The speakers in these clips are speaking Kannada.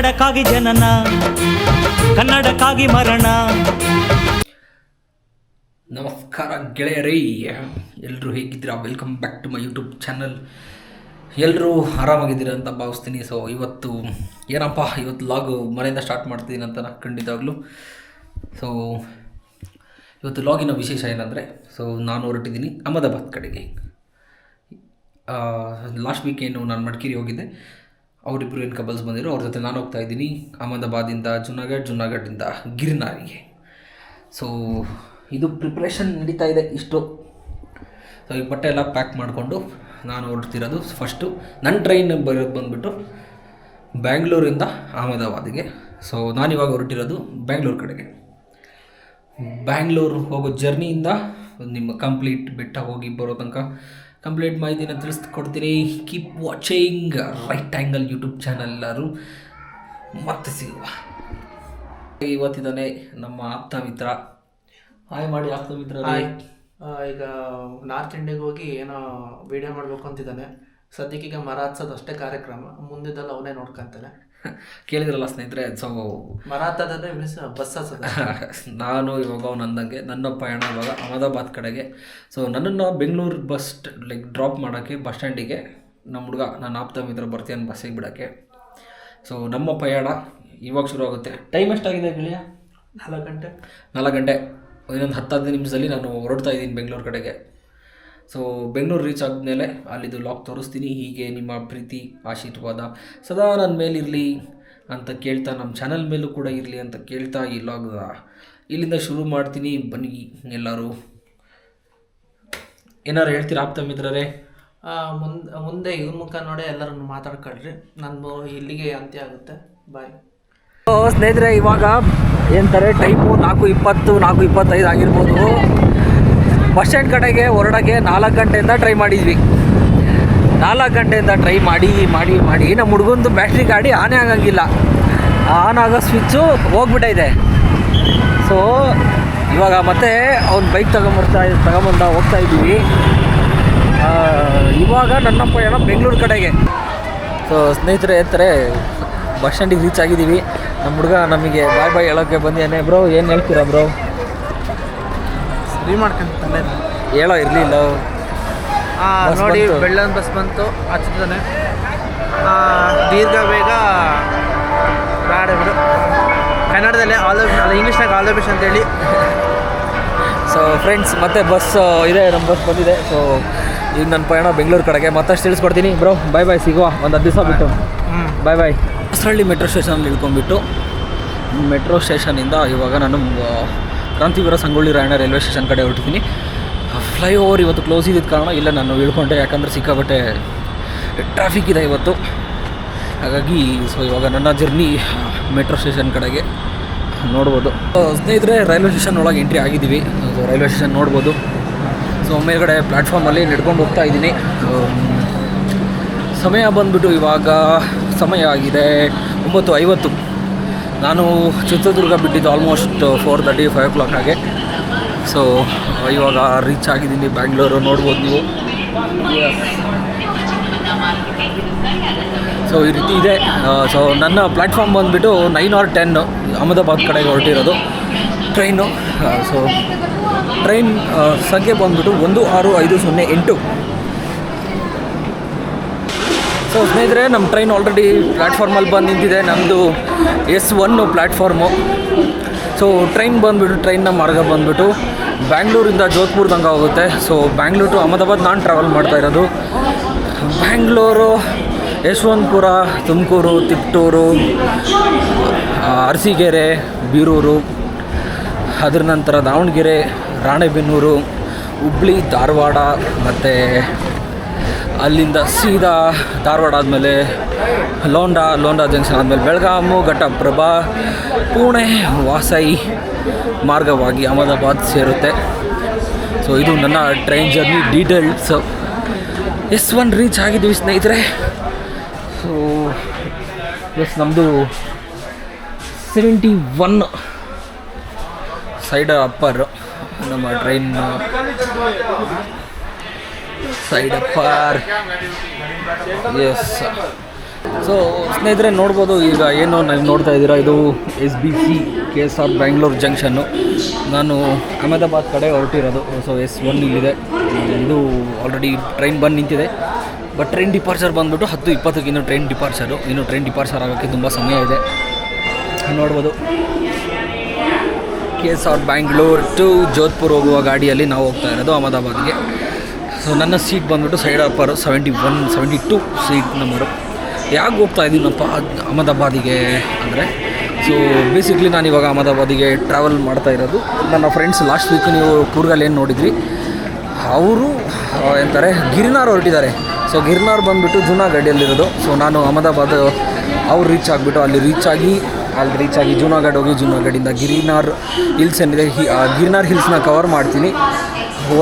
ಕನ್ನಡಕ್ಕಾಗಿ ಜನನ, ಕನ್ನಡಕ್ಕಾಗಿ ಮರಣ. ನಮಸ್ಕಾರ ಗೆಳೆಯರೇ ಎಲ್ಲರೂ ಹೇಗಿದ್ದೀರಾ? Welcome back to my YouTube channel ಎಲ್ಲರೂ ಆರಾಮಾಗಿದ್ದೀರಾ ಅಂತ ಭಾವಿಸ್ತೀನಿ. ಸೊ ಇವತ್ತು ಏನಪ್ಪ, ಇವತ್ತು ಲಾಗ್ ಮನೆಯಿಂದ ಸ್ಟಾರ್ಟ್ ಮಾಡ್ತಿದ್ದೀನಿ ಅಂತ ನಾನು ಖಂಡಿತವಾಗ್ಲೂ ಸೊ ಇವತ್ತು ಲಾಗಿನ ವಿಶೇಷ ಏನಂದರೆ ಸೊ ನಾನು ಹೊರಟಿದ್ದೀನಿ ಅಹಮದಾಬಾದ್ ಕಡೆಗೆ. ಲಾಸ್ಟ್ ವೀಕ್ ಏನು ನಾನು ಮಡಿಕೇರಿ ಹೋಗಿದ್ದೆ. ಅವರಿಬ್ಬರು ಏನು ಕಬಲ್ಸ್ ಬಂದಿರೋ ಅವ್ರ ಜೊತೆ ನಾನು ಹೋಗ್ತಾ ಇದ್ದೀನಿ. ಅಹಮದಾಬಾದಿಂದ ಜುನಾಗಢ್ ಜುನಾಗಢಿಂದ ಗಿರ್ನಾರಿಗೆ. ಸೊ ಇದು ಪ್ರಿಪ್ರೇಷನ್ ನಡೀತಾ ಇದೆ ಇಷ್ಟು. ಸೊ ಈ ಬಟ್ಟೆ ಎಲ್ಲ ಪ್ಯಾಕ್ ಮಾಡಿಕೊಂಡು ನಾನು ಹೊರಡ್ತಿರೋದು ಫಸ್ಟು ನನ್ನ ಟ್ರೈನ್ ಬರೋದು ಬಂದುಬಿಟ್ಟು ಬ್ಯಾಂಗ್ಳೂರಿಂದ ಅಹಮದಾಬಾದಿಗೆ. ಸೊ ನಾನಿವಾಗ ಹೊರಟಿರೋದು ಬ್ಯಾಂಗ್ಳೂರು ಕಡೆಗೆ. ಬ್ಯಾಂಗ್ಳೂರು ಹೋಗೋ ಜರ್ನಿಯಿಂದ ನಿಮ್ಮ ಕಂಪ್ಲೀಟ್ ಬೆಟ್ಟ ಹೋಗಿ ಬರೋ ತನಕ ಕಂಪ್ಲೀಟ್ ಮಾಹಿತಿನ ತಿಳಿಸ್ಕೊಡ್ತೀನಿ keep watching right angle YouTube channel ಎಲ್ಲರೂ. ಮತ್ತೆ ಸಿಗುವ. ಇವತ್ತಿದ್ದಾನೆ ನಮ್ಮ ಆಪ್ತ ಮಿತ್ರ. ಹಾಯ್ ಮಾಡಿ ಆಪ್ತ ಮಿತ್ರ ಹಾಯ್ ಈಗ ನಾರ್ತ್ ಇಂಡಿಯಾಗೆ ಹೋಗಿ ಏನೋ ವಿಡಿಯೋ ಮಾಡಬೇಕು ಅಂತಿದ್ದಾನೆ. ಸದ್ಯಕ್ಕೀಗ ಮರ ಹಚ್ಚೋದು ಅಷ್ಟೇ ಕಾರ್ಯಕ್ರಮ. ಮುಂದಿದ್ದೆಲ್ಲ ಅವನೇ ನೋಡ್ಕೊಂತಾನೆ. ಕೇಳಿದ್ರಲ್ಲ ಸ್ನೇಹಿತರೆ ಸೊ ಬಸ್ ನಾನು ಇವಾಗ ಅಂದಂಗೆ ನನ್ನ ಪಯಣ ಇವಾಗ ಅಹಮದಾಬಾದ್ ಕಡೆಗೆ. ಸೊ ನನ್ನನ್ನು ಬೆಂಗಳೂರು ಬಸ್ ಲೈಕ್ ಡ್ರಾಪ್ ಮಾಡೋಕ್ಕೆ ಬಸ್ ಸ್ಟ್ಯಾಂಡಿಗೆ ನಮ್ಮ ಹುಡುಗ ನಾನು ಆಪ್ತ ಮಿತ್ರ ಬರ್ತೀನಿ ಬಸ್ಸಿಗೆ ಬಿಡೋಕ್ಕೆ. ಸೊ ನಮ್ಮ ಪಯಣ ಇವಾಗ ಶುರು ಆಗುತ್ತೆ. ಟೈಮ್ ಎಷ್ಟಾಗಿದೆ ಗೆಳೆಯ? ನಾಲ್ಕು ಗಂಟೆ. ನಾಲ್ಕು ಗಂಟೆ. ಇನ್ನೊಂದು ಹತ್ತು ಹದಿನೈದು ನಿಮಿಷದಲ್ಲಿ ನಾನು ಹೊರಡ್ತಾ ಇದ್ದೀನಿ ಬೆಂಗಳೂರು ಕಡೆಗೆ. ಸೊ ಬೆಂಗಳೂರು ರೀಚ್ ಆದಮೇಲೆ ಅಲ್ಲಿದು ಲಾಕ್ ತೋರಿಸ್ತೀನಿ. ಹೀಗೆ ನಿಮ್ಮ ಪ್ರೀತಿ ಆಶೀರ್ವಾದ ಸದಾ ನನ್ನ ಮೇಲಿರಲಿ ಅಂತ ಕೇಳ್ತಾ ನಮ್ಮ ಚಾನಲ್ ಮೇಲೂ ಕೂಡ ಇರಲಿ ಅಂತ ಕೇಳ್ತಾ ಈ ಲಾಗ್ ಇಲ್ಲಿಂದ ಶುರು ಮಾಡ್ತೀನಿ. ಬನ್ನಿ ಎಲ್ಲರೂ. ಏನಾರು ಹೇಳ್ತೀರಾ ಆಪ್ತ ಮಿತ್ರರೇ? ಮುಂದೆ ಮುಂದೆ ಇವ್ರ ಮುಖ ನೋಡೇ ಎಲ್ಲರನ್ನು ಮಾತಾಡ್ಕೊಳ್ರಿ. ನಾನು ಇಲ್ಲಿಗೆ ಅಂತ್ಯ ಆಗುತ್ತೆ. ಬಾಯ್ ಸ್ನೇಹಿತರೆ ಇವಾಗ ಏನಂತಾರೆ ಟೈಮು ನಾಲ್ಕು ಇಪ್ಪತ್ತು ನಾಲ್ಕು ಇಪ್ಪತ್ತೈದು ಆಗಿರ್ಬೋದು. ಬಸ್ ಸ್ಟ್ಯಾಂಡ್ ಕಡೆಗೆ ಹೊರಡೋಕ್ಕೆ ನಾಲ್ಕು ಗಂಟೆಯಿಂದ ಟ್ರೈ ಮಾಡಿದ್ವಿ. ನಾಲ್ಕು ಗಂಟೆಯಿಂದ ಟ್ರೈ ಮಾಡಿ ಮಾಡಿ ಮಾಡಿ. ನಮ್ಮ ಹುಡುಗಂದು ಬ್ಯಾಟ್ರಿ ಗಾಡಿ ಆನೇ ಆಗಂಗಿಲ್ಲ. ಆನ್ ಆಗೋ ಸ್ವಿಚ್ಚು ಹೋಗ್ಬಿಟ್ಟೈತೆ. ಸೊ ಇವಾಗ ಮತ್ತೆ ಅವ್ನು ಬೈಕ್ ತಗೊಂಬರ್ತಾ, ತಗೊಂಬಂದ ಹೋಗ್ತಾ ಇದ್ದೀವಿ ಇವಾಗ ನನ್ನ ಪಯಣ ಬೆಂಗಳೂರು ಕಡೆಗೆ. ಸೊ ಸ್ನೇಹಿತರೆ ಹೇಳ್ತಾರೆ ಬಸ್ ಸ್ಟ್ಯಾಂಡಿಗೆ ರೀಚ್ ಆಗಿದ್ದೀವಿ. ನಮ್ಮ ಹುಡುಗ ನಮಗೆ ಬಾಯ್ ಬಾಯ್ ಹೇಳೋಕ್ಕೆ ಬಂದಿದ್ದಾನೆ. ಬ್ರೋ ಏನು ಹೇಳ್ತೀರಾ ಬ್ರೋ ಸರಿ ಮಾಡ್ಕೊಂತಾನೆ ಹೇಳೋ ಇರಲಿಲ್ಲ ನೋಡಿ. ಬೆಳ್ಳನ್ ಬಸ್ ಬಂತು ಹಚ್ತಾನೆ ದೀರ್ಘ ಬೇಗ ಬೇಡ ಬಿಡು. ಕನ್ನಡದಲ್ಲೇ ಆಲ್ ಅಲ್ಲ ಇಂಗ್ಲೀಷ್ನಾಗ ಆಲ್ ಬಿಶ್ ಅಂತೇಳಿ ಸೊ ಫ್ರೆಂಡ್ಸ್ ಮತ್ತೆ ಬಸ್ ಇದೆ ನಮ್ಮ ಬಸ್ ಬಂದಿದೆ. ಸೊ ಈಗ ನನ್ನ ಪಯಣ ಬೆಂಗಳೂರು ಕಡೆಗೆ. ಮತ್ತಷ್ಟು ತಿಳಿಸ್ಕೊಡ್ತೀನಿ. ಬ್ರೋ ಬಾಯ್ ಬಾಯ್ ಸಿಗುವ. ಒಂದು ಹತ್ತು ದಿವಸ ಬಿಟ್ಟು. ಹ್ಞೂ ಬಾಯ್ ಬಾಯ್ ಹೊಸರಳ್ಳಿ ಮೆಟ್ರೋ ಸ್ಟೇಷನಲ್ಲಿ ಇಳ್ಕೊಂಡ್ಬಿಟ್ಟು ಮೆಟ್ರೋ ಸ್ಟೇಷನಿಂದ ಇವಾಗ ನಾನು ಕ್ರಾಂತಿವೀರ ಸಂಗೊಳ್ಳಿ ರಾಯಣ್ಣ ರೈಲ್ವೆ ಸ್ಟೇಷನ್ ಕಡೆ ಹೊರಟಿದ್ದೀನಿ. ಫ್ಲೈ ಓವರ್ ಇವತ್ತು ಕ್ಲೋಸ್ ಇದ್ದಿದ್ದ ಕಾರಣ ಇಲ್ಲ, ನಾನು ಇಳ್ಕೊಂಡೆ ಯಾಕಂದರೆ ಸಿಕ್ಕಾಬಟ್ಟೆ ಟ್ರಾಫಿಕ್ ಇದೆ ಇವತ್ತು. ಹಾಗಾಗಿ ಸೊ ಇವಾಗ ನನ್ನ ಜರ್ನಿ ಮೆಟ್ರೋ ಸ್ಟೇಷನ್ ಕಡೆಗೆ ನೋಡ್ಬೋದು. ಸ್ನೇಹಿತರೆ ರೈಲ್ವೆ ಸ್ಟೇಷನ್ ಒಳಗೆ ಎಂಟ್ರಿ ಆಗಿದ್ದೀವಿ. ಸೊ ರೈಲ್ವೆ ಸ್ಟೇಷನ್ ನೋಡ್ಬೋದು. ಸೊ ಮೇಲ್ಗಡೆ ಪ್ಲ್ಯಾಟ್ಫಾರ್ಮಲ್ಲಿ ನಡ್ಕೊಂಡು ಹೋಗ್ತಾ ಇದ್ದೀನಿ. ಸಮಯ ಬಂದ್ಬಿಟ್ಟು ಇವಾಗ ಸಮಯ ಆಗಿದೆ ಒಂಬತ್ತು ಐವತ್ತು. ನಾನು ಚಿತ್ರದುರ್ಗ ಬಿಟ್ಟಿದ್ದು almost four thirty five o'clock ಹಾಗೆ. ಸೊ ಇವಾಗ ರೀಚ್ ಆಗಿದ್ದೀನಿ ಬ್ಯಾಂಗ್ಳೂರು ನೋಡ್ಬೋದು ನೀವು. ಸೊ ಈ ರೀತಿ ಇದೆ. ಸೊ ನನ್ನ ಪ್ಲ್ಯಾಟ್ಫಾರ್ಮ್ ಬಂದುಬಿಟ್ಟು ನೈನ್ ಆರ್ ಟೆನ್ ಅಹಮದಾಬಾದ್ ಕಡೆಗೆ ಹೊರಟಿರೋದು. ಟ್ರೈನು ಸೊ ಟ್ರೈನ್ ಸಂಖ್ಯೆ ಬಂದುಬಿಟ್ಟು ಒಂದು ಆರು ಐದು ಸೊನ್ನೆ ಎಂಟು. ಸೊ ಸ್ನೇಹಿತರೆ ನಮ್ಮ ಟ್ರೈನ್ ಆಲ್ರೆಡಿ ಪ್ಲ್ಯಾಟ್ಫಾರ್ಮಲ್ಲಿ ಬಂದು ನಿಂತಿದೆ. ನಮ್ಮದು S one platform so train ಬಂದುಬಿಟ್ಟು ಟ್ರೈನ್ನ ಮಾರ್ಗ ಬಂದುಬಿಟ್ಟು ಬ್ಯಾಂಗ್ಳೂರಿಂದ ಜೋಧ್ಪುರ್ ತನಕ ಹೋಗುತ್ತೆ. ಸೊ ಬ್ಯಾಂಗ್ಳೂರ್ ಟು ಅಹಮದಾಬಾದ್ ನಾನು ಟ್ರಾವೆಲ್ ಮಾಡ್ತಾ ಇರೋದು. ಬ್ಯಾಂಗ್ಳೂರು ಯಶವಂತಪುರ ತುಮಕೂರು ತಿಪ್ಟೂರು ಆ, ಅರಸೀಕೆರೆ ಬೀರೂರು ಅದರ ನಂತರ ದಾವಣಗೆರೆ ರಾಣೆಬೆನ್ನೂರು ಹುಬ್ಳಿ ಧಾರವಾಡ ಮತ್ತು ಅಲ್ಲಿಂದ ಸೀದಾ ಧಾರವಾಡ ಆದಮೇಲೆ ಲೋಂಡಾ ಲೋಂಡಾ ಜಂಕ್ಷನ್ ಆದಮೇಲೆ ಬೆಳಗಾಮು ಘಟಪ್ರಭಾ ಪುಣೆ, ವಾಸೈ ಮಾರ್ಗವಾಗಿ ಅಹಮದಾಬಾದ್ ಸೇರುತ್ತೆ. ಸೊ ಇದು ನನ್ನ train journey details. S one reach ಆಗಿದ್ದೀವಿ ಸ್ನೇಹಿತರೆ. ಸೊ ಎಸ್ ನಮ್ಮದು ಸೆವೆಂಟಿ ಒನ್ ಸೈಡ್ ಅಪ್ಪರ್ ನಮ್ಮ train. Side upper S so ಸ್ನೇಹಿತರೆ, ನೋಡ್ಬೋದು ಈಗ ಏನು ನಾನು ನೋಡ್ತಾ ಇದ್ದೀರಾ? ಇದು S B C K S R Bangalore junction ನಾನು ಅಹಮದಾಬಾದ್ ಕಡೆ ಹೊರಟಿರೋದು. ಸೊ ಎಸ್ ಒನ್ ಇಲ್ಲಿದೆ. ಇದು ಆಲ್ರೆಡಿ ಟ್ರೈನ್ ಬಂದು ನಿಂತಿದೆ. ಬಟ್ ಟ್ರೈನ್ ಡಿಪಾರ್ಚರ್ ಬಂದುಬಿಟ್ಟು ಹತ್ತು ಇಪ್ಪತ್ತಕ್ಕೆ ಇನ್ನು ಟ್ರೈನ್ ಡಿಪಾರ್ಚರು ಇನ್ನು ಟ್ರೈನ್ ಡಿಪಾರ್ಚರ್ ಆಗೋಕ್ಕೆ ತುಂಬ ಸಮಯ ಇದೆ. ನೋಡ್ಬೋದು. K S R Bangalore to Jodhpur ಹೋಗುವ ಗಾಡಿಯಲ್ಲಿ ನಾವು ಹೋಗ್ತಾ ಇರೋದು ಅಹಮದಾಬಾದ್ಗೆ. ಸೊ ನನ್ನ ಸೀಟ್ ಬಂದುಬಿಟ್ಟು side upper seventy one seventy two seat number ಯಾಕೆ ಹೋಗ್ತಾ ಇದ್ದೀನಪ್ಪ ಅಹಮದಾಬಾದಿಗೆ ಅಂದರೆ. ಸೊ ಬೇಸಿಕ್ಲಿ ನಾನು ಇವಾಗ ಅಹಮದಾಬಾದಿಗೆ ಟ್ರಾವೆಲ್ ಮಾಡ್ತಾ ಇರೋದು. ನನ್ನ ಫ್ರೆಂಡ್ಸ್ ಲಾಸ್ಟ್ ವೀಕ್ ನೀವು ಕೂರ್ಗಲ್ಲಿ ಏನು ನೋಡಿದ್ರಿ? ಅವರು ಎಂತಾರೆ, ಗಿರ್ನಾರ್ ಹೊರಟಿದ್ದಾರೆ. ಸೊ ಗಿರ್ನಾರ್ ಬಂದುಬಿಟ್ಟು ಜೂನಾಗಢಿಯಲ್ಲಿರೋದು ಸೊ ನಾನು ಅಹಮದಾಬಾದ್, ಅವ್ರು ರೀಚ್ ಆಗಿಬಿಟ್ಟು ಅಲ್ಲಿ ರೀಚ್ ಆಗಿ, ಅಲ್ಲಿ ರೀಚ್ ಆಗಿ ಜೂನಾಗಡ್ ಹೋಗಿ ಜೂನಾಗಢಿಂದ ಗಿರಿನಾರ್ ಹಿಲ್ಸ್ ಏನಿದೆ, ಹಿ- ಗಿರಿನಾರ್ ಹಿಲ್ಸ್ನ ಕವರ್ ಮಾಡ್ತೀನಿ.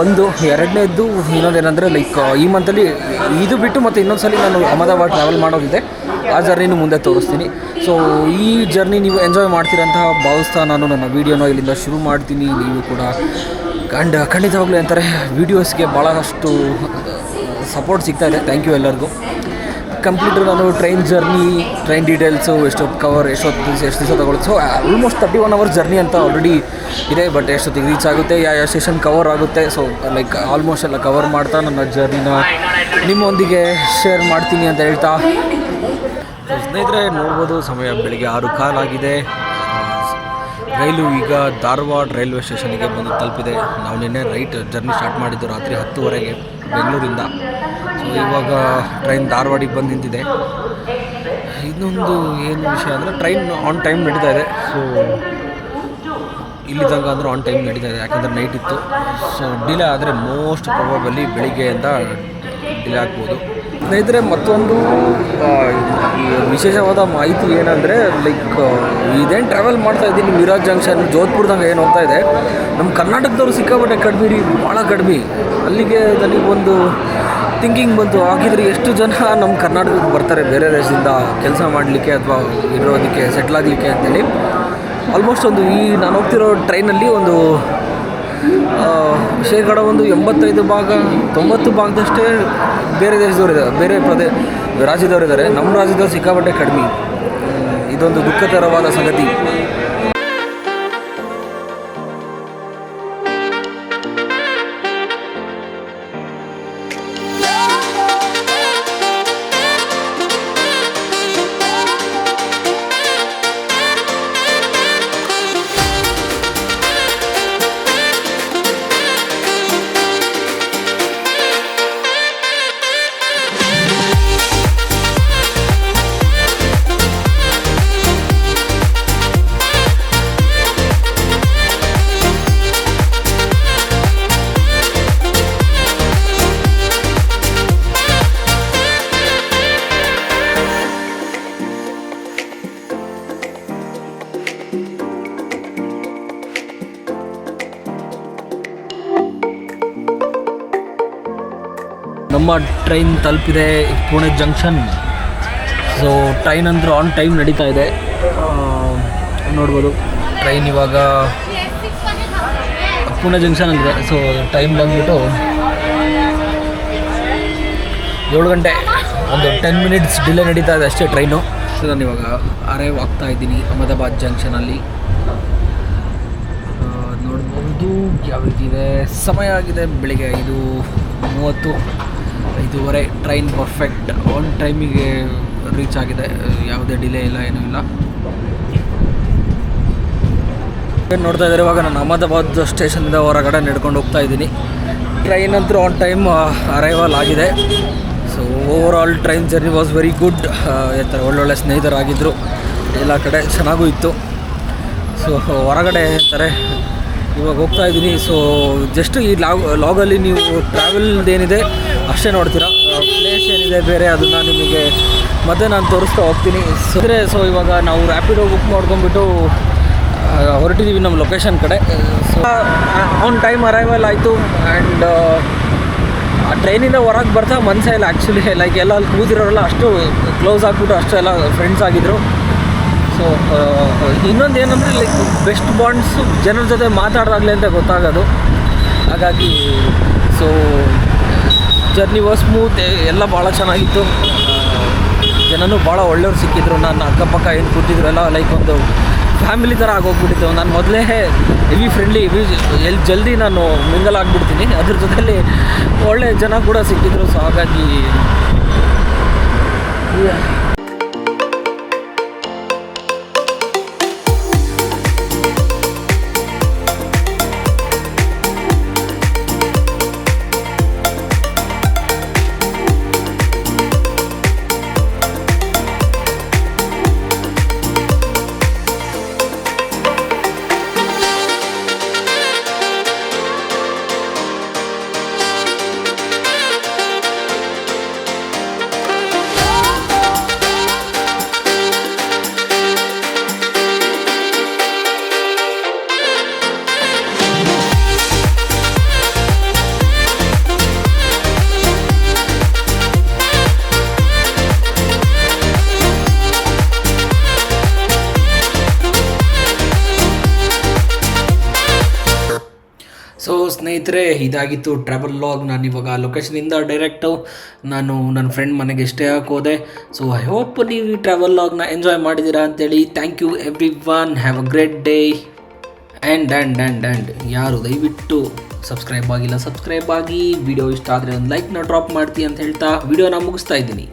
ಒಂದು, ಎರಡನೇದ್ದು ಇನ್ನೊಂದೇನೆಂದರೆ ಲೈಕ್ ಈ ಮಂತಲ್ಲಿ ಇದು ಬಿಟ್ಟು ಮತ್ತು ಇನ್ನೊಂದು ಸಲ ನಾನು ಅಹಮದಾಬಾದ್ ಟ್ರಾವೆಲ್ ಮಾಡೋದಿದೆ. ಆ ಜರ್ನಿನೂ ಮುಂದೆ ತೋರಿಸ್ತೀನಿ. ಸೊ ಈ ಜರ್ನಿ ನೀವು ಎಂಜಾಯ್ ಮಾಡ್ತೀರಂತ ಭಾವಿಸ್ತಾ ನಾನು ನನ್ನ ವೀಡಿಯೋನ ಇಲ್ಲಿಂದ ಶುರು ಮಾಡ್ತೀನಿ. ನೀವು ಕೂಡ ಕಂಡ ಖಂಡಿತವಾಗ್ಲೂ ಅಂತಾರೆ ವೀಡಿಯೋಸ್ಗೆ ಭಾಳಷ್ಟು ಸಪೋರ್ಟ್ ಸಿಗ್ತಾ ಇದೆ. ಥ್ಯಾಂಕ್ ಯು ಎಲ್ಲರಿಗೂ. ಕಂಪ್ಲೀಟ್ ನಾನು ಟ್ರೈನ್ ಜರ್ನಿ ಟ್ರೈನ್ ಡೀಟೇಲ್ಸು ಎಷ್ಟೊತ್ತು ಕವರ್ ಎಷ್ಟೊತ್ತು ಎಷ್ಟು ದಿವಸ ತಗೊಳುತ್ತೆ so almost thirty one hours journey ಅಂತ ಆಲ್ರೆಡಿ ಇದೆ ಬಟ್ ಎಷ್ಟೊತ್ತಿಗೆ ರೀಚ್ ಆಗುತ್ತೆ ಯಾವ ಯಾವ ಸ್ಟೇಷನ್ ಕವರ್ ಆಗುತ್ತೆ. ಸೊ ಲೈಕ್ ಆಲ್ಮೋಸ್ಟ್ ಎಲ್ಲ ಕವರ್ ಮಾಡ್ತಾ ನನ್ನ ಜರ್ನಿನ ನಿಮ್ಮೊಂದಿಗೆ ಶೇರ್ ಮಾಡ್ತೀನಿ ಅಂತ ಹೇಳ್ತಾ. ಸ್ನೇಹಿತರೆ ನೋಡ್ಬೋದು ಸಮಯ ಬೆಳಿಗ್ಗೆ ಆರು ಕಾಲಾಗಿದೆ. ಆ, ರೈಲು ಈಗ ಧಾರವಾಡ ರೈಲ್ವೆ ಸ್ಟೇಷನಿಗೆ ಬಂದು ತಲುಪಿದೆ. ನಾವು ನಿನ್ನೆ ರೈಟ್ ಜರ್ನಿ ಸ್ಟಾರ್ಟ್ ಮಾಡಿದ್ದು ರಾತ್ರಿ ಹತ್ತುವರೆಗೆ ಬೆಂಗಳೂರಿಂದ. ಇವಾಗ ಟ್ರೈನ್ ಧಾರವಾಡಿಗೆ ಬಂದು ನಿಂತಿದೆ. ಇನ್ನೊಂದು ಏನು ವಿಷಯ ಅಂದರೆ ಟ್ರೈನ್ ಆನ್ ಟೈಮ್ ನಡೀತಾ ಇದೆ. ಸೊ ಇಲ್ಲಿ ತನಕ ಅಂದರೆ ಆನ್ ಟೈಮ್ ನಡೀತಾ ಇದೆ. ಯಾಕಂದರೆ ನೈಟ್ ಇತ್ತು. ಸೊ ಡಿಲೇ ಆದರೆ ಮೋಸ್ಟ್ ಪ್ರಾಬಬಲಿ ಬೆಳಿಗ್ಗೆಯಿಂದ ಡಿಲೇ ಆಗ್ಬೋದು. ಸ್ನೇಹಿತರೆ, ಮತ್ತೊಂದು ವಿಶೇಷವಾದ ಮಾಹಿತಿ ಏನಂದರೆ ಲೈಕ್ ಇದೇನು ಟ್ರಾವೆಲ್ ಮಾಡ್ತಾ ಇದ್ದೀನಿ ಮಿರಾಜ್ ಜಂಕ್ಷನ್ ಜೋಧ್ಪುರ್ದಂಗೆ ಏನು ಹೋಗ್ತಾ ಇದೆ. ನಮ್ಮ ಕರ್ನಾಟಕದವ್ರು ಸಿಕ್ಕಾಪಟ್ಟೆ ಕಡಿಮೆ ರೀ ಭಾಳ ಕಡಿಮೆ. ಅಲ್ಲಿಗೆ ನನಗೊಂದು ಥಿಂಕಿಂಗ್ ಬಂತು. ಹಾಗಿದ್ರೆ ಎಷ್ಟು ಜನ ನಮ್ಮ ಕರ್ನಾಟಕಕ್ಕೆ ಬರ್ತಾರೆ? ಬೇರೆ ದೇಶದಿಂದ ಕೆಲಸ ಮಾಡಲಿಕ್ಕೆ ಅಥವಾ ಇರೋದಕ್ಕೆ ಸೆಟ್ಲ್ ಆಗಲಿಕ್ಕೆ ಅಂತೇಳಿ. ಆಲ್ಮೋಸ್ಟ್ ಒಂದು ಈ ನಾನು ಹೋಗ್ತಿರೋ ಟ್ರೈನಲ್ಲಿ ಒಂದು ಶೇಕಡ ಒಂದು ಎಂಬತ್ತೈದು ಭಾಗ, ತೊಂಬತ್ತು ಭಾಗದಷ್ಟೇ ಬೇರೆ ದೇಶದವ್ರು ಇದ್ದಾರೆ. ಬೇರೆ ಪ್ರದೇ ರಾಜ್ಯದವರಿದ್ದಾರೆ ನಮ್ಮ ರಾಜ್ಯದವ್ರು ಸಿಕ್ಕಾಪಟ್ಟೆ ಕಡಿಮೆ. ಇದೊಂದು ದುಃಖಕರವಾದ ಸಂಗತಿ. ನಮ್ಮ ಟ್ರೈನ್ ತಲುಪಿದೆ ಪುಣೆ ಜಂಕ್ಷನ್ ಸೊ ಟ್ರೈನ್ ಅಂದರೆ ಆನ್ ಟೈಮ್ ನಡೀತಾ ಇದೆ. ನೋಡ್ಬೋದು. ಟ್ರೈನ್ ಇವಾಗ ಪುಣೆ ಜಂಕ್ಷನಲ್ಲಿದೆ ಸೊ ಟೈಮ್ ಬಂದುಬಿಟ್ಟು ಏಳು ಗಂಟೆ. ಒಂದು ಟೆನ್ ಮಿನಿಟ್ಸ್ ಡಿಲೇ ನಡೀತಾ ಇದೆ ಅಷ್ಟೇ ಟ್ರೈನು ಸೊ ನಾನು ಇವಾಗ ಅರೈವ್ ಆಗ್ತಾ ಇದ್ದೀನಿ ಅಹಮದಾಬಾದ್ ಜಂಕ್ಷನಲ್ಲಿ ನೋಡ್ಬೋದು. ಯಾವ ರೀತಿ ಇದೆ? ಸಮಯ ಆಗಿದೆ ಬೆಳಿಗ್ಗೆ ಐದು ಮೂವತ್ತು. ಐದೂವರೆ ಟ್ರೈನ್ ಪರ್ಫೆಕ್ಟ್ ಒನ್ ಟೈಮಿಗೆ ರೀಚ್ ಆಗಿದೆ. ಯಾವುದೇ ಡಿಲೇ ಇಲ್ಲ, ಏನೂ ಇಲ್ಲ. ಏನು ನೋಡ್ತಾ ಇದ್ದಾರೆ? ಇವಾಗ ನಾನು ಅಹಮದಾಬಾದ್ ಸ್ಟೇಷನಿಂದ ಹೊರಗಡೆ ನಡ್ಕೊಂಡು ಹೋಗ್ತಾ ಇದ್ದೀನಿ. ಟ್ರೈನ್ ಅಂತೂ ಆನ್ ಟೈಮ್ ಅರೈವಲ್ ಆಗಿದೆ. So overall train journey was very good ಥರ ಒಳ್ಳೊಳ್ಳೆ ಸ್ನೇಹಿತರಾಗಿದ್ದರು ಎಲ್ಲ ಕಡೆ ಚೆನ್ನಾಗೂ ಇತ್ತು. ಸೊ ಹೊರಗಡೆ ಅಂತಾರೆ ಇವಾಗ ಹೋಗ್ತಾ ಇದ್ದೀನಿ. ಸೊ ಜಸ್ಟ್ ಈ ಲಾಗ್, ಲಾಗಲ್ಲಿ ನೀವು ಟ್ರಾವೆಲ್ದು ಏನಿದೆ, ಅಷ್ಟೇ ನೋಡ್ತೀರಾ? ಪ್ಲೇಸ್ ಏನಿದೆ ಬೇರೆ ಅದನ್ನು ನಿಮಗೆ ಮತ್ತೆ ನಾನು ತೋರಿಸ್ತಾ ಹೋಗ್ತೀನಿ. ಅಂದರೆ ಸೊ ಇವಾಗ ನಾವು ರ್ಯಾಪಿಡೋ ಬುಕ್ ಮಾಡ್ಕೊಂಡ್ಬಿಟ್ಟು ಹೊರಟಿದ್ದೀವಿ ನಮ್ಮ ಲೊಕೇಶನ್ ಕಡೆ. ಸೊ ಆನ್ ಟೈಮ್ ಅರೈವಲ್ ಆಯಿತು ಆ್ಯಂಡ್ ಆ ಟ್ರೈನಿಂದ ಹೊರಗೆ ಬರ್ತಾ ಮನಸ್ಸೇ ಇಲ್ಲ ಆ್ಯಕ್ಚುಲಿ ಲೈಕ್ ಎಲ್ಲ ಅಲ್ಲಿ ಕೂತಿರೋರೆಲ್ಲ ಅಷ್ಟು ಕ್ಲೋಸ್ ಆಗಿಬಿಟ್ಟು ಅಷ್ಟು ಎಲ್ಲ ಫ್ರೆಂಡ್ಸ್ ಆಗಿದ್ದರು ಸೊ ಇನ್ನೊಂದು ಏನಂದರೆ ಲೈಕ್ ಬೆಸ್ಟ್ ಬಾಂಡ್ಸು ಜನರ ಜೊತೆ ಮಾತಾಡೋದಾಗಲಿ ಅಂತ ಗೊತ್ತಾಗೋದು. ಹಾಗಾಗಿ ಸೊ ಜರ್ನಿ ವಾಸ್ ಸ್ಮೂತ್ ಎಲ್ಲ ಭಾಳ ಚೆನ್ನಾಗಿತ್ತು. ಜನನೂ ಭಾಳ ಒಳ್ಳೆಯವ್ರು ಸಿಕ್ಕಿದ್ರು. ನನ್ನ ಅಕ್ಕಪಕ್ಕ ಏನು ಕೂತಿದ್ರು, ಎಲ್ಲ ಲೈಕ್ ಒಂದು ಫ್ಯಾಮಿಲಿ ಥರ ಆಗೋಗ್ಬಿಟ್ಟಿತ್ತು. ನಾನು ಮೊದಲೇ ಹೆವಿ ಫ್ರೆಂಡ್ಲಿ ಹೆವಿ ಎಲ್ಲಿ ಜಲ್ದಿ ನಾನು ಮಿಂಗಲ್ ಆಗಿಬಿಡ್ತೀನಿ. ಅದ್ರ ಜೊತೆಯಲ್ಲಿ ಒಳ್ಳೆ ಜನ ಕೂಡ ಸಿಕ್ಕಿದ್ರು. ಸೊ ಹಾಗಾಗಿ ಸ್ನೇಹಿತರೆ, ಇದಾಗಿತ್ತು ಟ್ರಾವೆಲ್ ಲಾಗ್ ನಾನು ಇವಾಗ ಲೊಕೇಶನಿಂದ ಡೈರೆಕ್ಟು ನಾನು ನನ್ನ ಫ್ರೆಂಡ್ ಮನೆಗೆ ಸ್ಟೇ ಹಾಕೋದೆ ಸೊ ಐ ಹೋಪ್ ನೀವು ಈ ಟ್ರಾವೆಲ್ ಲಾಗ್ನ ಎಂಜಾಯ್ ಮಾಡಿದ್ದೀರಾ ಅಂತೇಳಿ thank you everyone have a great day and and and and ಯಾರು ದಯವಿಟ್ಟು ಸಬ್ಸ್ಕ್ರೈಬ್ ಆಗಿಲ್ಲ ಸಬ್ಸ್ಕ್ರೈಬ್ ಆಗಿ. ವಿಡಿಯೋ ಇಷ್ಟ ಆದರೆ ಒಂದು ಲೈಕ್ನ ಡ್ರಾಪ್ ಮಾಡ್ತೀವಿ ಅಂತ ಹೇಳ್ತಾ ವಿಡಿಯೋನ ಮುಗಿಸ್ತಾ ಇದ್ದೀನಿ.